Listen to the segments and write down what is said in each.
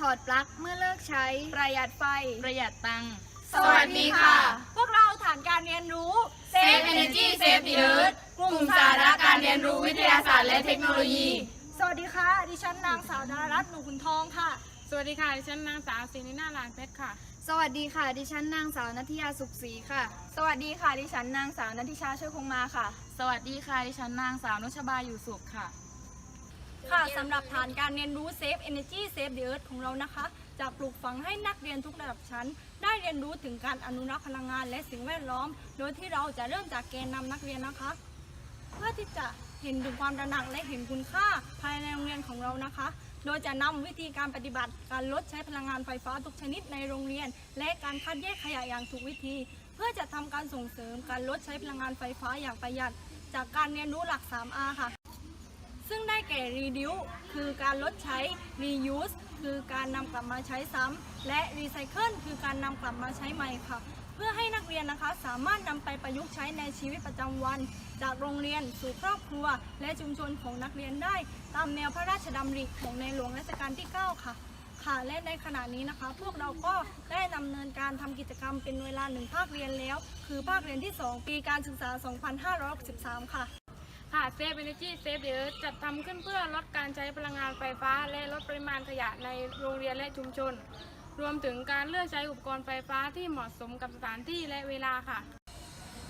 ถอดปลั๊กเมื่อเลิกใช้ ประหยัดไฟ ประหยัดตังค์ สวัสดีค่ะ พวกเราฐานการเรียนรู้ Save Energy Save the Earth กลุ่มสาระการเรียนรู้วิทยาศาสตร์และเทคโนโลยี สวัสดีค่ะ ดิฉันนางสาวดารารัตน์หนูขุนทองค่ะ สวัสดีค่ะ ดิฉันนางสาวศินินาลางเพชรค่ะ สวัสดีค่ะ ดิฉันนางสาวนัทยาสุขศรีค่ะ สวัสดีค่ะ ดิฉันนางสาวนัทธิชาช่วยคงมาค่ะ สวัสดีค่ะ ดิฉันนางสาวนุชบาอยู่สุขค่ะ ค่ะสำหรับฐานการเรียนรู้ Save Energy Save the Earth ของเรานะคะจะปลูกฝังให้นักเรียนทุกระดับชั้น ได้เรียนรู้ถึงการอนุรักษ์พลังงานและสิ่งแวดล้อม โดยที่เราจะเริ่มจากแกนนำนักเรียนนะคะ เพื่อที่จะเห็นถึงความตระหนักและเห็นคุณค่าภายในโรงเรียนของเรานะคะ โดยจะนำวิธีการปฏิบัติการลดใช้พลังงานไฟฟ้าทุกชนิดในโรงเรียน และการคัดแยกขยะอย่างถูกวิธี เพื่อจะทำการส่งเสริมการลดใช้พลังงานไฟฟ้าอย่างประหยัด จากการเรียนรู้หลัก 3R ค่ะ ซึ่งได้แก่ reduce คือการลดใช้ reuse คือการนำกลับมาใช้ซ้ำและ recycle คือการนำกลับมาใช้ใหม่ค่ะ เพื่อให้นักเรียนนะคะสามารถนำไปประยุกต์ใช้ในชีวิตประจำวัน จากโรงเรียนสู่ครอบครัว และชุมชนของนักเรียนได้ ตามแนวพระราชดำริของในหลวงรัชกาลที่ 9 ค่ะค่ะและในขณะนี้นะคะ พวกเราก็ได้ดำเนินการทำกิจกรรมเป็นเวลาหนึ่งภาคเรียนแล้ว คือภาคเรียนที่ 2 ปีการศึกษา 2563 ค่ะ ค่ะ Save Energy Save the Earth จัดทำขึ้นเพื่อลดการใช้พลังงานไฟฟ้า และลดปริมาณขยะในโรงเรียนและชุมชน รวมถึงการเลือกใช้อุปกรณ์ไฟฟ้าที่เหมาะสมกับสถานที่และเวลาค่ะ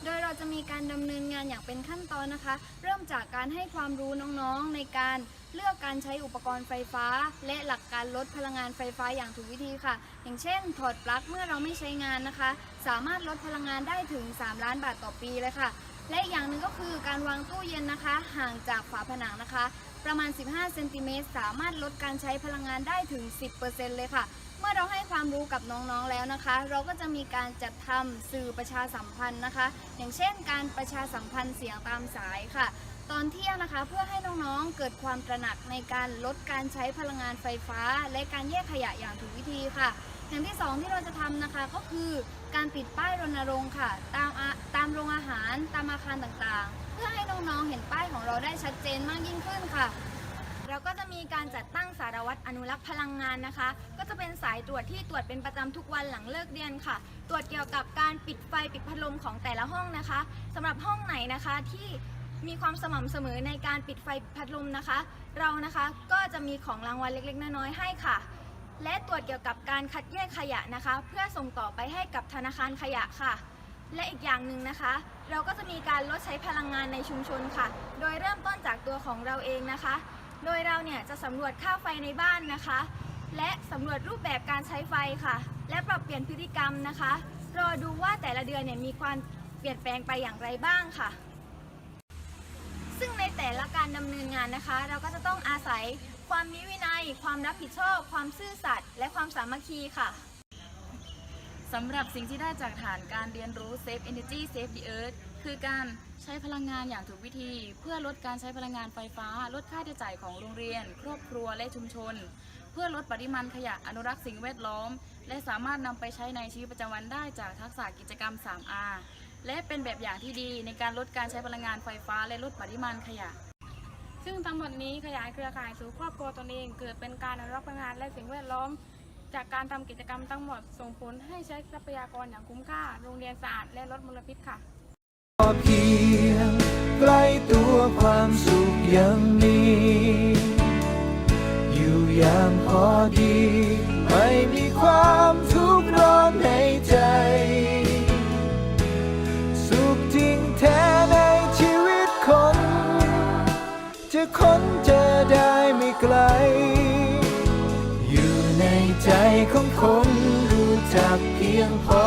โดยเราจะมีการดำเนินงานอย่างเป็นขั้นตอนนะคะ เริ่มจากการให้ความรู้น้องๆในการเลือกการใช้อุปกรณ์ไฟฟ้า และหลักการลดพลังงานไฟฟ้าอย่างถูกวิธีค่ะ อย่างเช่น ถอดปลั๊กเมื่อเราไม่ใช้งานนะคะ สามารถลดพลังงานได้ถึง 3 ล้านบาทต่อปีเลยค่ะ และอีกอย่างหนึ่งก็คือการวางตู้เย็นนะคะ ห่างจากฝาผนังนะคะ ประมาณ 15 เซนติเมตรสามารถลดการใช้พลังงานได้ถึง 10%เลยค่ะ เมื่อเราให้ความรู้กับน้องๆแล้วนะคะ เราก็จะมีการจัดทำสื่อประชาสัมพันธ์นะคะ อย่างเช่น การประชาสัมพันธ์เสียงตามสายค่ะ ตอนเที่ยงนะคะเพื่อให้น้องๆเกิดความตระหนักในการลดการใช้พลังงานไฟฟ้า และการแยกขยะอย่างถูกวิธีค่ะ อย่างที่สองที่เราจะทำนะคะก็คือการติดป้ายรณรงค์ค่ะ ตามตามโรงอาหารตามอาคารต่างๆ เพื่อให้น้องๆเห็นป้ายของเราได้ชัดเจนมากยิ่งขึ้นค่ะเราก็จะมีการจัดตั้งสารวัตรอนุรักษ์พลังงานนะคะ ก็จะเป็นสายตรวจที่ตรวจเป็นประจำทุกวันหลังเลิกเรียนค่ะ ตรวจเกี่ยวกับการปิดไฟปิดพัดลมของแต่ละห้องนะคะสำหรับห้องไหนนะคะที่ มีความสม่ำเสมอในการปิดไฟปิดพัดลมนะคะ เรานะคะก็จะมีของรางวัลเล็กๆ น้อยๆให้ค่ะ และตรวจเกี่ยวกับการคัดแยกขยะนะคะ เพื่อส่งต่อไปให้กับธนาคารขยะค่ะ และอีกอย่างหนึ่งนะคะ เราก็จะมีการลดใช้พลังงานในชุมชนค่ะ โดยเริ่มต้นจากตัวของเราเองนะคะ โดยเราเนี่ยจะสำรวจค่าไฟในบ้านนะคะ และสำรวจรูปแบบการใช้ไฟค่ะ และปรับเปลี่ยนพฤติกรรมนะคะ รอดูว่าแต่ละเดือนเนี่ยมีความเปลี่ยนแปลงไปอย่างไรบ้างค่ะ แต่ละการดำเนินงานนะคะ เราก็จะต้องอาศัยความมีวินัย ความรับผิดชอบ ความซื่อสัตย์และความสามัคคีค่ะสำหรับสิ่งที่ได้จากฐานการเรียนรู้ Save Energy Save the Earth คือการใช้พลังงานอย่างถูกวิธี เพื่อลดการใช้พลังงานไฟฟ้า ลดค่าใช้จ่ายของโรงเรียน ครอบครัวและชุมชน เพื่อลดปริมาณขยะอนุรักษ์สิ่งแวดล้อม และสามารถนำไปใช้ในชีวิตประจำวันได้จากทักษะกิจกรรม 3R และเป็นแบบอย่างที่ดีในการลดการใช้พลังงานไฟฟ้าและลดปริมาณขยะ ซึ่งทั้งหมดนี้ขยายเครือข่ายสู่ครอบครัวตนเองเกิดเป็นการอนุรักษ์พลังงานและสิ่งแวดล้อม จากการทำกิจกรรมทั้งหมดส่งผลให้ใช้ทรัพยากรอย่างคุ้มค่า โรงเรียนสะอาดและลดมลพิษค่ะพอเพียงใกล้ตัวความสุขยังมีอยู่อย่างพอดี จะค้นเจอได้ไม่ไกล อยู่ในใจของคนรู้จักเพียงพอ